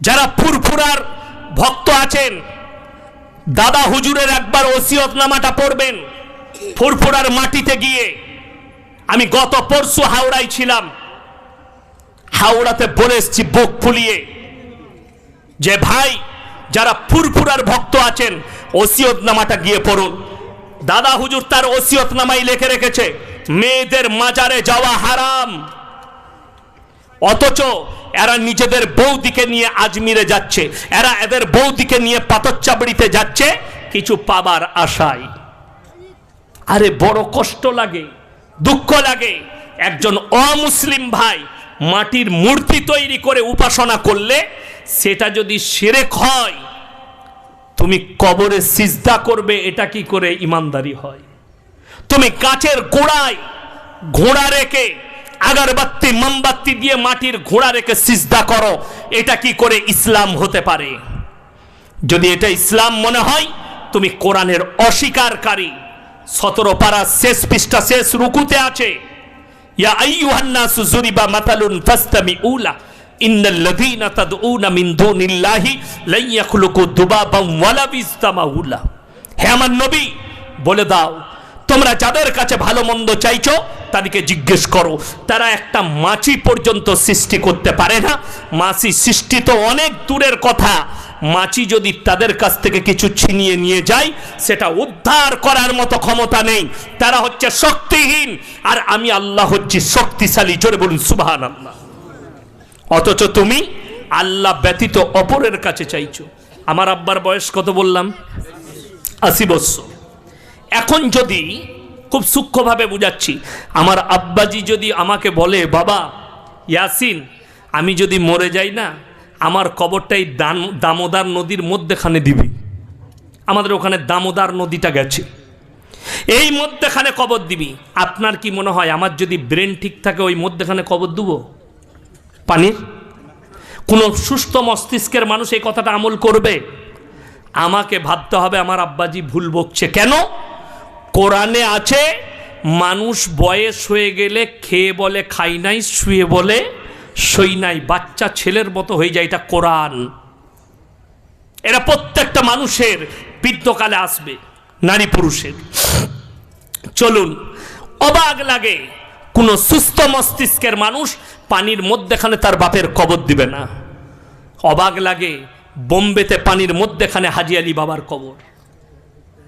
যারা ফুরফুরার ভক্ত আছেন, দাদা হুজুরের একবার ওসিয়তনামাটা পড়বেন ফুরফুরার মাটিতে গিয়ে। আমি গত পরশু হাওড়ায় ছিলাম, হাওড়াতে বলে এসছি বুক ফুলিয়ে যে, ভাই, যারা ফুরফুরার ভক্ত আছেন ওসিয়তনামাটা গিয়ে পড়ুন। দাদা হুজুর তার ওসিয়তনামাই লিখে রেখেছে, মেয়েদের মাজারে যাওয়া হারাম। অথচ এরা নিজেদের বৌদিকে নিয়ে আজমিরে যাচ্ছে, এরা এদের বৌদিকে নিয়ে পাতচ্চাবড়িতে যাচ্ছে, কিছু পাবার আশায়। আরে বড় কষ্ট লাগে, দুঃখ লাগে। একজন অমুসলিম ভাই মাটির মূর্তি তৈরি করে উপাসনা করলে সেটা যদি সেরেক হয়, তুমি কবরে সিজদা করবে, এটা কি করে ইমানদারি হয়? তুমি কাচের গোড়ায় ঘোড়া রেখে আগারবাত্তি মোমবাতি দিয়ে মাটির ঘোড়া রেখে সিজদা করো। এটা কি করে ইসলাম হতে পারে? যদি এটা ইসলাম মনে হয়, তুমি কোরআনের অস্বীকারী। সতেরো পারা শেষ পৃষ্ঠা, শেষ রুকুতে আছে হে আমার নবী, বলে দাও তোমরা যাদের কাছে ভালো মন্দ চাইছো, তাদেরকে জিজ্ঞেস করো। তারা একটা মাছি পর্যন্ত সৃষ্টি করতে পারে না। মাছি সৃষ্টি তো অনেক দূরের কথা। মাছি যদি তাদের কাছ থেকে কিছু ছিনিয়ে নিয়ে যায়, সেটা উদ্ধার করার মতো ক্ষমতা নেই। তারা হচ্ছে শক্তিহীন। আর আমি আল্লাহ হচ্ছি শক্তিশালী, জোরে বলুন সুবাহান আল্লাহ অথচ তুমি আল্লাহ ব্যতীত অপরের কাছে চাইছো। আমার আব্বার বয়স কত বললাম? আশি বৎসর এখন যদি খুব সূক্ষ্মভাবে বুঝাচ্ছি, আমার আব্বাজি যদি আমাকে বলে, বাবা, ইয়াসিন, আমি যদি মরে যাই না, আমার কবরটাই দান, দামোদার নদীর মধ্যেখানে দিবি। আমাদের ওখানে দামোদার নদীটা গেছে। এই মধ্যেখানে কবর দিবি। আপনার কি মনে হয়, আমার যদি ব্রেন ঠিক থাকে, ওই মধ্যেখানে কবর দেবো? পানির? কোনো সুস্থ মস্তিষ্কের মানুষ এই কথাটা আমল করবে? আমাকে ভাবতে হবে আমার আব্বাজি ভুল বকছে। কেন? কোরআনে আছে, মানুষ বয়স হয়ে গেলে খেয়ে বলে, খাই নাই, শুয়ে বলে, সই নাই, বাচ্চা ছেলের মতো হয়ে যায় এটা কোরআন। এরা প্রত্যেকটা মানুষের বৃদ্ধকালে আসবে, নারী পুরুষের। চলুন, অবাক লাগে, কোনো সুস্থ মস্তিষ্কের মানুষ পানির মধ্যেখানে তার বাপের কবর দিবে না। অবাক লাগে, বোম্বেতে পানির মধ্যেখানে হাজি আলী বাবার কবর।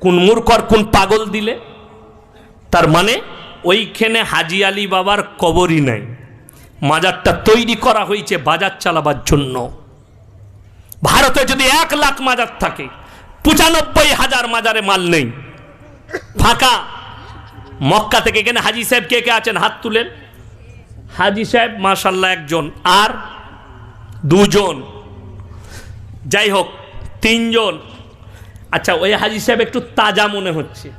কোন মূর্খর কোন পাগল দিলে? তার মানে ওইখানে হাজি আলী বাবার কবরই নাই। মাজারটা তৈরি করা হয়েছে বাজার চালাবার জন্য। ভারতে যদি এক লাখ মাজার থাকে, পঁচানব্বই হাজার মাজারে মাল নেই। ফাঁকা। মক্কা থেকে এখানে হাজি সাহেব কে কে আছেন? হাত তুলেন। হাজি সাহেব মাশাল্লাহ একজন। আর দুজন। যাই হোক, তিনজন। আচ্ছা ওই হাজি সাহেব একটু তাজা মনে হচ্ছে।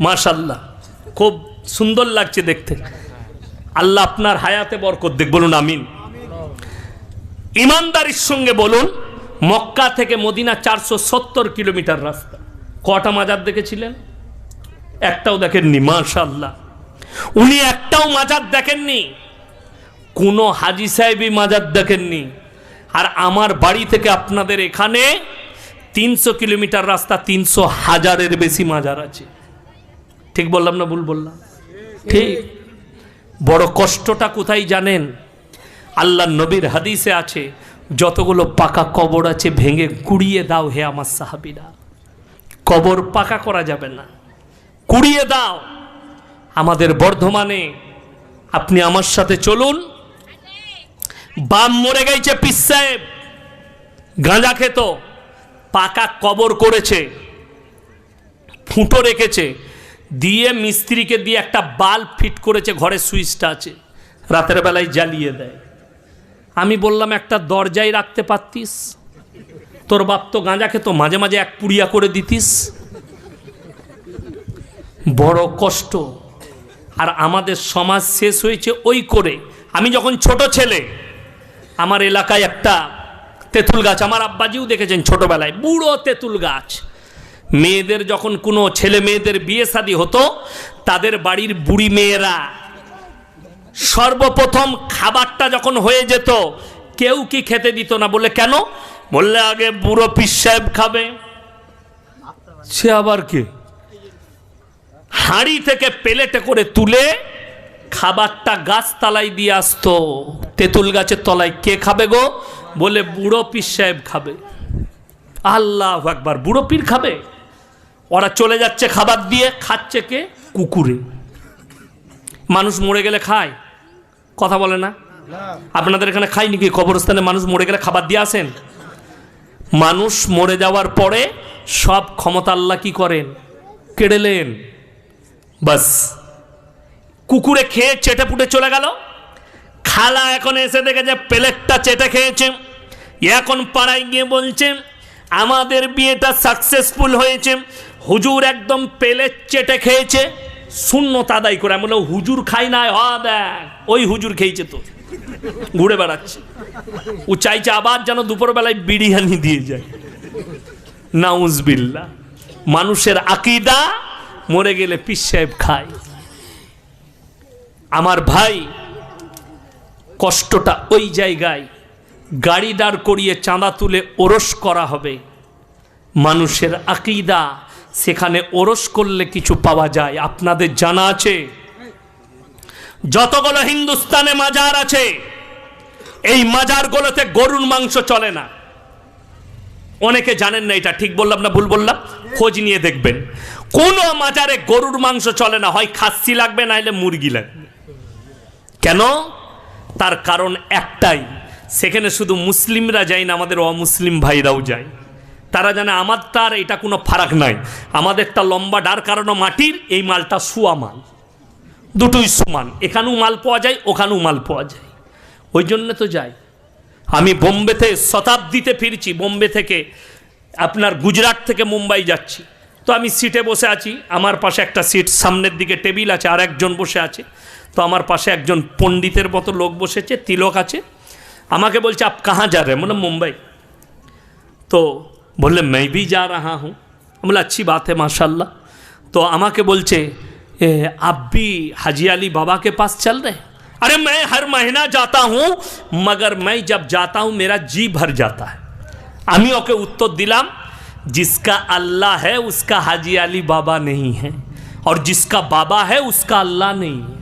মাশাল্লাহ খুব সুন্দর লাগছে দেখতে। আল্লাহ আপনার হায়াতে বরকত দেখ বলুন আমিন। ইমানদারির সঙ্গে বলুন, মক্কা থেকে মদিনা চারশো সত্তর কিলোমিটার রাস্তা। কটা মাজার দেখেছিলেন? একটাও দেখেননি মাশাল্লাহ উনি একটাও মাজার দেখেননি। কোনো হাজি সাহেবই মাজার দেখেননি। আর আমার বাড়ি থেকে আপনাদের এখানে তিনশো কিলোমিটার রাস্তা, তিনশো হাজারের বেশি মাজার আছে। ঠিক বললাম না ভুল বললাম? ঠিক। বড় কষ্টটা কোথায় জানেন? আল্লাহ নবীর হাদিসে আছে, যতগুলো পাকা কবর আছে ভেঙে কুড়িয়ে দাও হে আমার সাহাবিরা। কবর পাকা করা যাবে না। কুড়িয়ে দাও। আমাদের বর্ধমানে, আপনি আমার সাথে চলুন। বাম মরে গেছে পিস সাহেব। গাঁজা খেত। পাকা কবর করেছে, ফুটো রেখেছে, দিয়ে মিস্ত্রিকে দিয়ে একটা বাল্ব ফিট করেছে ঘরে সুইচটা আছে, রাতের বেলায় জ্বালিয়ে দেয়। আমি বললাম, একটা দরজায় রাখতে পারতিস? তোর বাপ তো গাঁজা খেত মাঝে মাঝে এক পুড়িয়া করে দিতিস। বড় কষ্ট। আর আমাদের সমাজ শেষ হয়েছে ওই করে। আমি যখন ছোট ছেলে, আমার এলাকায় একটা তেঁতুল গাছ, আমার আব্বাজিও দেখেছেন ছোটবেলায়, বুড়ো তেঁতুল গাছ। মেয়েদের যখন কোনো ছেলে মেয়েদের বিয়ে শাদী হতো, তাদের বাড়ির বুড়ি মেয়েরা সর্বপ্রথম খাবারটা যখন হয়ে যেত, কেউ কি খেতে দিত না? বলে কেন? বললে, আগে বুড়ো পিস সাহেব খাবে। সে আবার কে? হাঁড়ি থেকে পেলেটে করে তুলে খাবারটা গাছ তলায় দিয়ে আসতো। তেঁতুল গাছের তলায় কে খাবে গো? বলে বুড়ো পীর সাহেব খাবে। আল্লাহ একবার বুড়ো পীর খাবে? ওরা চলে যাচ্ছে খাবার দিয়ে, খাচ্ছে কে? কুকুরে। মানুষ মরে গেলে খায়? কথা বলে না? আপনাদের এখানে খাই নাকি কবরস্থানে মানুষ মরে গেলে খাবার দিয়ে আসেন? মানুষ মরে যাওয়ার পরে সব ক্ষমতা আল্লাহ কি করেন? কেড়েলেন বাস। কুকুরে খেয়ে চেটে পুটে চলে গেল। খালা এখন এসে দেখে যে প্লেটটা চেটে খেয়েছে। এখন পাড়ায় গিয়ে বলছে আমাদের বিয়েটা সাকসেসফুল হয়েছে। হুজুর একদম প্লেট চেটে খেয়েছে। শূন্য তাদাই করে। আমি বললাম, হুজুর খাই না হ দেখ। ওই হুজুর খেয়েছে তো। ঘুরে বেড়াচ্ছে। ও চাইছে আবার যেন দুপুরবেলায় বিরিয়ানি দিয়ে যায়। নাউজবিল্লা মানুষের আকিদা মরে গেলে পিস সাহেব খায়। আমার ভাই কষ্টটা ওই জায়গায় গাড়ি দাঁড় করিয়ে চাঁদা তুলে ওরস করা হবে। মানুষের আকিদা, সেখানে ওরস করলে কিছু পাওয়া যায়। আপনাদের জানা আছে, যতগুলো হিন্দুস্তানে মাজার আছে, এই মাজারগুলোতে গরুর মাংস চলে না। অনেকে জানেন না, এটা ঠিক বললাম না, ভুল বললাম? খোঁজ নিয়ে দেখবেন। কোন মাজারে গরুর মাংস চলে না, হয় খাসি লাগবে না হলে মুরগি লাগবে। কেন? তার কারণ একটাই সেখানে শুধু মুসলিমরা যায় না, আমাদের অমুসলিম ভাইরাও যায়। তারা জানে আমার তার এটা কোনো ফারাক নাই। আমাদেরটা লম্বা ডার কারণ মাটির এই মালটা সুয়া মাল। দুটোই সমান। এখানেও মাল পাওয়া যায়, ওখানেও মাল পাওয়া যায়। ওই জন্য তো যাই। আমি বোম্বেতে শতাব্দীতে ফিরছি, বোম্বে থেকে আপনার গুজরাট থেকে মুম্বাই যাচ্ছি। তো আমি সিটে বসে আছি, আমার পাশে একটা সিট, সামনের দিকে টেবিল আছে আর একজন বসে আছে। তো আমার পাশে একজন পণ্ডিতের মতো লোক বসেছে, তিলক আছে। আমাকে বলছে আপ কাহা যা রে মানে মুম্বাই তো বললে मैं भी जा रहा हूँ बोला अच्छी बात है माशाल्लाह तो আমাকে বলছে ए, आप भी हाजी अली बाबा के पास चल रहे हैं? अरे मैं हर महीना जाता हूँ मगर मैं जब जाता हूँ मेरा जी भर जाता है আমি ওকে উত্তর দিলাম जिसका अल्लाह है उसका हाजी अली बाबा नहीं है और जिसका बाबा है उसका अल्लाह नहीं है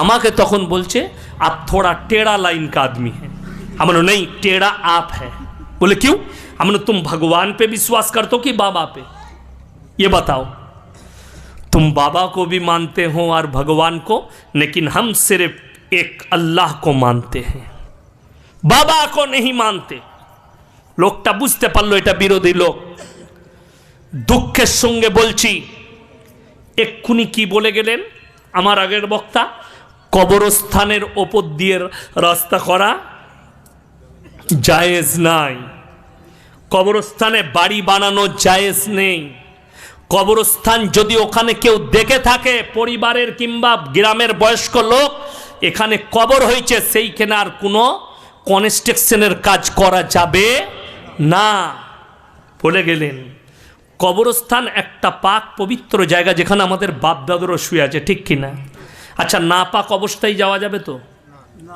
আমাকে তখন বলছে आप थोड़ा टेढ़ा लाइन का आदमी है हम बोले नहीं टेढ़ा आप है बोले क्यों हमने तुम भगवान पे विश्वास करते हो कि बाबा पे ये बताओ तुम बाबा को भी मानते हो और भगवान को लेकिन हम सिर्फ एक अल्लाह को मानते हैं बाबा को नहीं मानते লোকটা বুঝতে পারলো এটা বিরোধী লোক দুঃখের সঙ্গে বলছি এক্ষুনি কি বলে গেলেন আমার আগের বক্তা কবরস্থানের ওপর দিয়ে রাস্তা করা জায়েজ নাই। কবরস্থানে বাড়ি বানানো জায়েজ নেই। কবরস্থান যদি ওখানে কেউ দেখে থাকে, পরিবারের কিংবা গ্রামের বয়স্ক লোক, এখানে কবর হয়েছে সেইখানে আর কোনো কনস্ট্রাকশনের কাজ করা যাবে না। বলে গেলেন, কবরস্থান একটা পাক পবিত্র জায়গা যেখানে আমাদের বাপ দাদুরও শুয়ে আছে, ঠিক কিনা আচ্ছা না পাক অবস্থায় যাওয়া যাবে তো?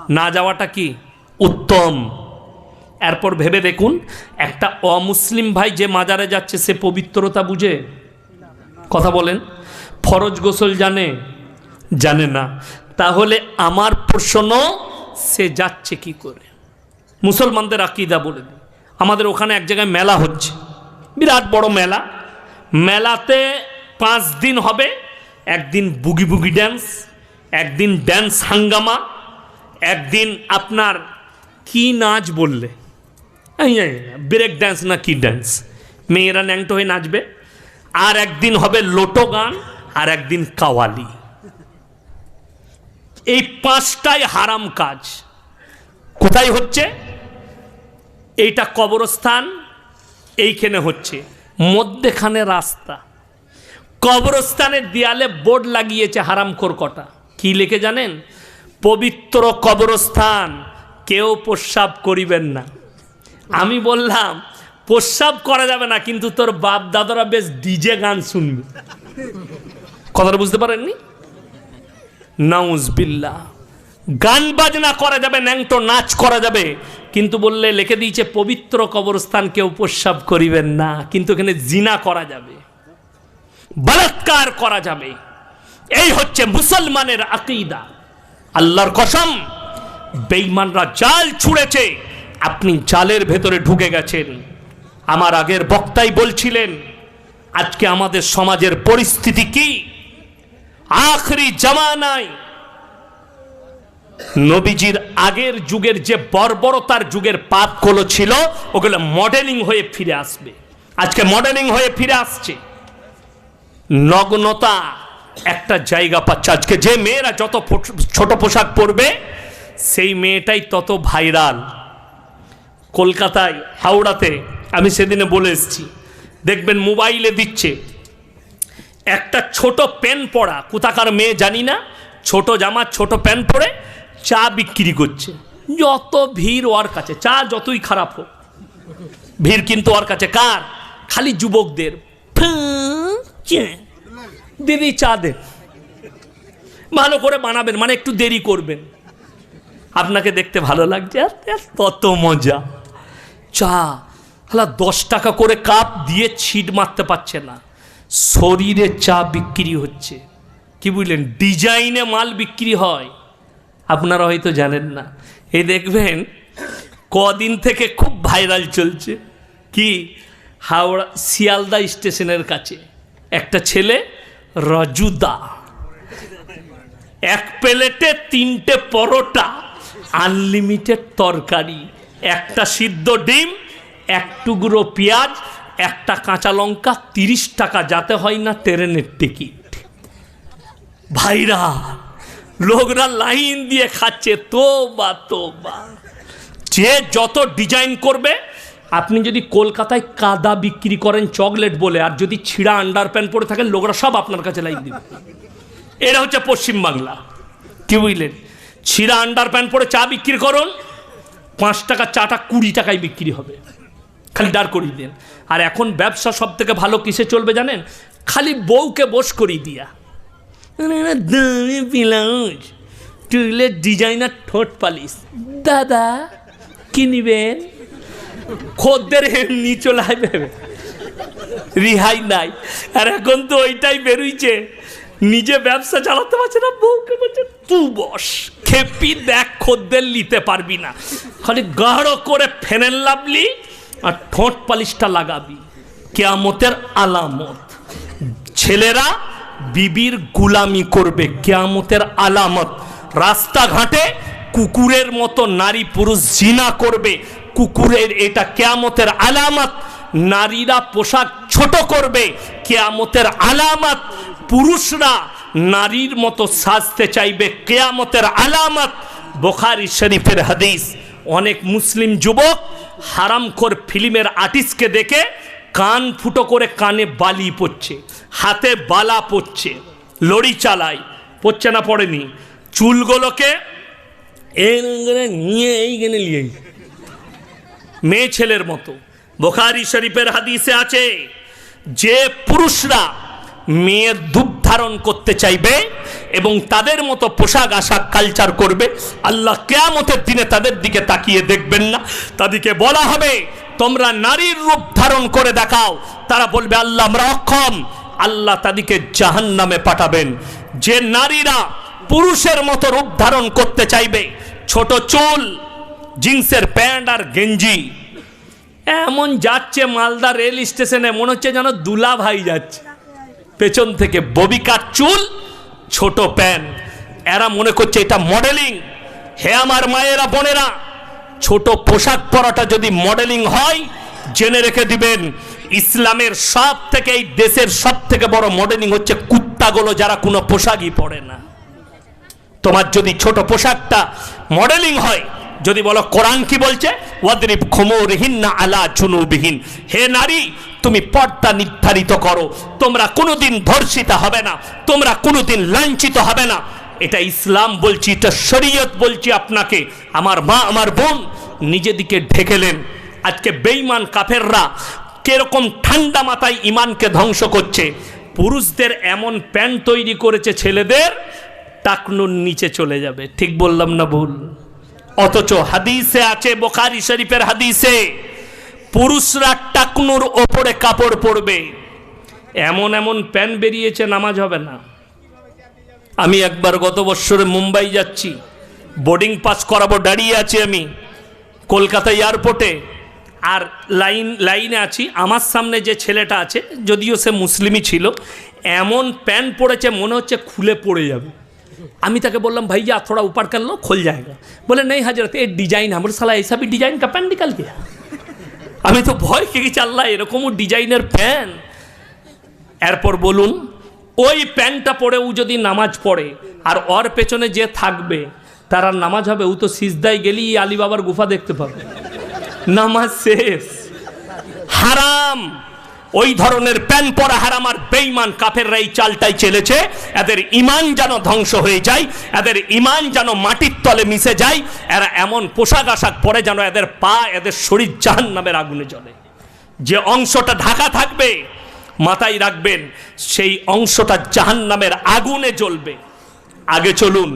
না যাওয়াটা কি? উত্তম। এরপর ভেবে দেখুন, একটা অমুসলিম ভাই যে মাজারে যাচ্ছে, সে পবিত্রতা বুঝে? কথা বলেন, ফরজ গোসল জানে? জানে না। তাহলে আমার প্রশ্ন, সে যাচ্ছে কি করে? মুসলমানদের আকিদা বলে দিই। আমাদের ওখানে এক জায়গায় মেলা হচ্ছে। বিরাট বড় মেলা। মেলাতে পাঁচ দিন হবে। একদিন বুগি বুগি ড্যান্স একদিন ড্যান্স হাঙ্গামা, একদিন আপনার কি নাচ বললে? ব্রেক ড্যান্স না কি ড্যান্স মেয়েরা ন্যাংটো হয়ে নাচবে। আর একদিন হবে লোটো গান, আর একদিন কাওয়ালি। এই পাঁচটাই হারাম কাজ। কোথায় হচ্ছে? এইটা কবরস্থান, এইখানে হচ্ছে। মধ্যেখানে রাস্তা। কবরস্থানের দেয়ালে বোর্ড লাগিয়েছে হারাম কটা। কি লিখে জানেন? পবিত্র কবরস্থান, কেউ প্রস্রাব করিবেন না। আমি বললাম, প্রস্রাব করা যাবে না, কিন্তু তোর বাপ দাদারা বেশ ডিজে গান শুনবে। কথাটা বুঝতে পারেননি? নাউজ বিল্লা গান বাজনা করা যাবে, ন্যাংটো নাচ করা যাবে, কিন্তু বললে লিখে দিয়েছে, পবিত্র কবরস্থান কেউ প্রস্রাব করিবেন না, কিন্তু এখানে জিনা করা যাবে। বলাৎকার করা যাবে। এই হচ্ছে মুসলমানের আকিদা। আল্লাহর কসম, বেঈমানরা জাল ছুঁড়েছে আপনি জালের ভেতরে ঢুকে গেছেন। আমার আগের বক্তাই বলছিলেন, আজকে আমাদের সমাজের পরিস্থিতি কি? আখরি জামানায় নবীজির আগের যুগের যে বর্বরতার যুগের পাপগুলো ছিল, ওগুলো মডেলিং হয়ে ফিরে আসবে। আজকে মডেলিং হয়ে ফিরে আসছে। নগ্নতা একটা জায়গা পাচ্ছে। আজকে যে মেয়েরা যত ছোট পোশাক পরবে, সেই মেয়েটাই তত ভাইরাল। কলকাতায়, হাওড়াতে আমি সেদিনে বলে এসেছি। দেখবেন মোবাইলে দিচ্ছে। একটা ছোট প্যান পরা, কোথাকার মেয়ে জানি না, ছোট জামা, ছোট প্যান পরে চা বিক্রি করছে। যত ভিড় ওর কাছে, চা যতই খারাপ হোক, ভিড় কিন্তু ওর কাছে কার? খালি যুবকদের। দিদি চা দেন ভালো করে বানাবেন মানে একটু দেরি করবেন। আপনাকে দেখতে ভালো লাগছে আর তত মজা। চা। হালা, দশ টাকা করে কাপ দিয়ে ছিট মারতে পারছে না। শরীরে চা বিক্রি হচ্ছে। কি বুঝলেন? ডিজাইনে মাল বিক্রি হয়। আপনারা হয়তো জানেন না। এই দেখবেন, কদিন থেকে খুব ভাইরাল চলছে। কি? হাওড়া, শিয়ালদা স্টেশনের কাছে। একটা ছেলে, রজুদা। এক প্লেটে তিনটে পরোটা, আনলিমিটেড তরকারি। একটা সিদ্ধ ডিম, এক টুকরো পেঁয়াজ, একটা কাঁচা লঙ্কা, তিরিশ টাকা, যাতে হয় না ট্রেনের টিকিট। ভাইরা, লোকরা লাইন দিয়ে খাচ্ছে তো বা তো বা যে যত ডিজাইন করবে, আপনি যদি কলকাতায় কাদা বিক্রি করেন চকলেট বলে, আর যদি ছিঁড়া আন্ডার প্যান্ট পরে থাকেন, লোকরা সব আপনার কাছে লাইন দিবে। এটা হচ্ছে পশ্চিমবাংলা। কি বুঝলেন? ছিঁড়া আন্ডার প্যান্ট পরে চা বিক্রি করুন পাঁচ টাকা চাটা কুড়ি টাকায় বিক্রি হবে। খালি দাঁড় করিয়ে দেন। আর এখন ব্যবসা সব থেকে ভালো কিসে চলবে জানেন? খালি বউকে বস করিয়ে দিয়া। দামি ব্লাউজ টুইলের ডিজাইনার ঠোঁট পালিশ। দাদা, কি নিবেন? খদ্দের এমনি চলে রিহাই নাই। আর এখন তো ওইটাই বেরোইছে। নিজে ব্যবসা চালাতে পারছে না, বউকে বলছে তুই বস, খেপি দেখ খদ্দের নিতে পারবি না। খালি গাঢ় করে ফেনেল লাভলি আর ঠোঁট পালিশটা লাগাবি। কেয়ামতের আলামত। ছেলেরা বিবির গুলামি করবে, কেয়ামতের আলামত। রাস্তাঘাটে কুকুরের মতো নারী পুরুষ জিনা করবে, কুকুরের এটা কেয়ামতের আলামত। নারীরা পোশাক ছোট করবে, কেয়ামতের আলামত পুরুষরা নারীর মতো সাজতে চাইবে, কেয়ামতের আলামত। বোখারি শরীফের হাদিস, অনেক মুসলিম যুবক হারামখোর ফিল্মের আর্টিস্টকে দেখে কান ফুটো করে কানে বালি পড়ছে, হাতে বালা পড়ছে, লড়ি চালায়, পড়ছে না, পড়েনি। চুলগুলোকে করে নিয়ে এইখানে নিয়ে। মেয়ে ছেলের মতো। বোখারি শরীফের হাদিসে আছে, যে পুরুষরা মেয়ের দুধ ধারণ করতে চাইবে এবং তাদের মতো পোশাক আশাক কালচার করবে, আল্লাহ কেয়ামতের দিনে তাদের দিকে তাকিয়ে দেখবেন না। তাদেরকে বলা হবে, তোমরা নারীর রূপ ধারণ করে দেখাও। তারা বলবে, আল্লাহ, আমরা অক্ষম। আল্লাহ তাদেরকে জাহান নামে পাঠাবেন। যে নারীরা পুরুষের মতো রূপ ধারণ করতে চাইবে, ছোট চুল, জিন্সের প্যান্ট আর গেঞ্জি এমন যাচ্ছে মালদা রেল স্টেশনে, মনে হচ্ছে যেন দুলা ভাই যাচ্ছে। পেছন থেকে ববিকার চুল, ছোট প্যান্ট। এরা মনে করছে এটা মডেলিং। হে আমার মায়েরা, বোনেরা, ছোট পোশাক পরাটা যদি মডেলিং হয়, জেনে রেখে দিবেন, ইসলামের সব থেকে এই দেশের সব থেকে বড় মডেলিং হচ্ছে কুত্তাগুলো যারা কোনো পোশাকই পরে না। তোমার যদি ছোট পোশাকটা মডেলিং হয় যদি বলো, কোরআন কি বলছে? না আলা চুনুবিহীন হে নারী, তুমি পর্দা নির্ধারিত করো। তোমরা কোনোদিন ধর্ষিতা হবে না। তোমরা কোনোদিন লাঞ্ছিত হবে না। এটা ইসলাম বলছি, এটা শরীয়ত বলছি আপনাকে। আমার মা, আমার বোন নিজেদিকে ঢেকেলেন আজকে বেঈমান কাফেররা কীরকম ঠান্ডা মাথায় ইমানকে ধ্বংস করছে। পুরুষদের এমন প্যান্ট তৈরি করেছে ছেলেদের, টাকনুর নিচে চলে যাবে। ঠিক বললাম না ভুল? অথচ হাদিসে আছে, বোখারি শরীফের হাদিসে, পুরুষরা টাকনুর ওপরে কাপড় পরবে। এমন এমন প্যান বেরিয়েছে, নামাজ হবে না। আমি একবার গত বৎসরে মুম্বাই যাচ্ছি, বোর্ডিং পাস করাবো, দাঁড়িয়ে আছি আমি কলকাতা এয়ারপোর্টে, আর লাইন, লাইনে আছি। আমার সামনে যে ছেলেটা আছে, যদিও সে মুসলিমই ছিল, এমন প্যান্ট পরেছে মনে হচ্ছে খুলে পড়ে যাবে। আমি তাকে বললাম ভাইয়া थोड़ा ऊपर कर लो खुल जाएगा बोले नहीं हजरत ये डिजाइन हमारे साला ऐसा भी डिजाइन का पैंट निकल गया আমি তো ভয় খেয়ে গেছি আল্লাহ এরকমও ডিজাইনের প্যান এরপর বলুন ওই প্যান্টটা পরে ও যদি নামাজ পড়ে আর ওর পেছনে যে থাকবে তার আর নামাজ হবে ও তো সিজদায় গেলেই আলী বাবার গুফা দেখতে পাবে নামাজ শেষ হারাম ওই ধরনের প্যান পরা হারাম আর বেইমান কাফেররা এই চালটাই চেলেছে। এদের ইমান যেন ধ্বংস হয়ে যায়, এদের ইমান যেন মাটির তলে মিশে যায়, এরা এমন পোশাক আশাক পরে যেন এদের পা, এদের শরীর জাহান নামের আগুনে জ্বলে। যে অংশটা ঢাকা থাকবে, মাথায় রাখবেন, সেই অংশটা জাহান নামের আগুনে জ্বলবে। আগে চলুন,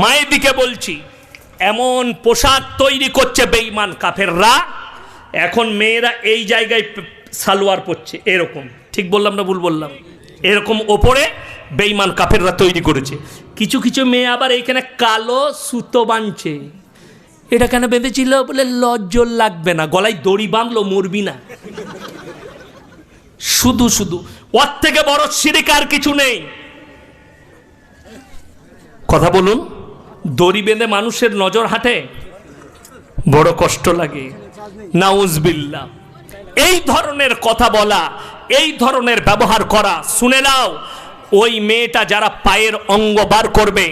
মায়ের দিকে বলছি, এমন পোশাক তৈরি করছে বেঈমান কাফেররা, এখন মেয়েরা এই জায়গায় সালোয়ার পরছে, এরকম। ঠিক বললাম না ভুল বললাম? এরকম ওপরে বেঈমান কাফেররা তৈরি করেছে। কিছু কিছু মেয়ে আবার এইখানে কালো সুতো বাঁধছে। এটা কেন বেঁধেছিল বলে লজ্জল লাগবে না, গলায় দড়ি বাঁধলো, মরবি না। শুধু শুধু, ওর থেকে বড় সিরিক আর কিছু নেই। কথা বলুন, দড়ি বেঁধে মানুষের নজর হাঁটে? বড় কষ্ট লাগে। নাউজবিল্লা এই ধরনের কথা বলা, এই ধরনের ব্যবহার করা, শুনে নাও, ওই মেয়েটা যারা পায়ের অঙ্গ বার করবে,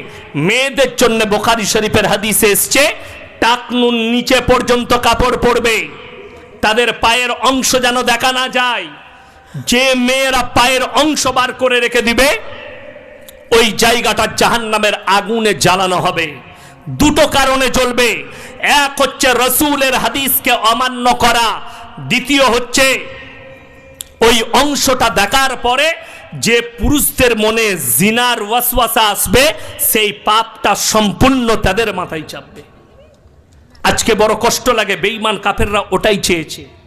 মেয়েদের জন্য বোখারি শরীফের হাদিসে এসছে টাকনুন নিচে পর্যন্ত কাপড় পরবে, তাদের পায়ের অংশ যেন দেখা না যায়, যে মেয়েরা পায়ের অংশ বার করে রেখে দিবে, ওই জায়গাটা জাহান নামের আগুনে জ্বালানো হবে, দুটো কারণে চলবে এক হচ্ছে রসুলের হাদিসকে অমান্য করা দ্বিতীয় হচ্ছে, ওই অংশটা দেখার পরে যে পুরুষদের মনে জিনার ওয়াসওয়াসা আসবে, সেই পাপটা সম্পূর্ণ তাদের মাথায় চাপবে। আজকে বড় কষ্ট লাগে, বেঈমান কাফেররা ওটাই চেয়েছে।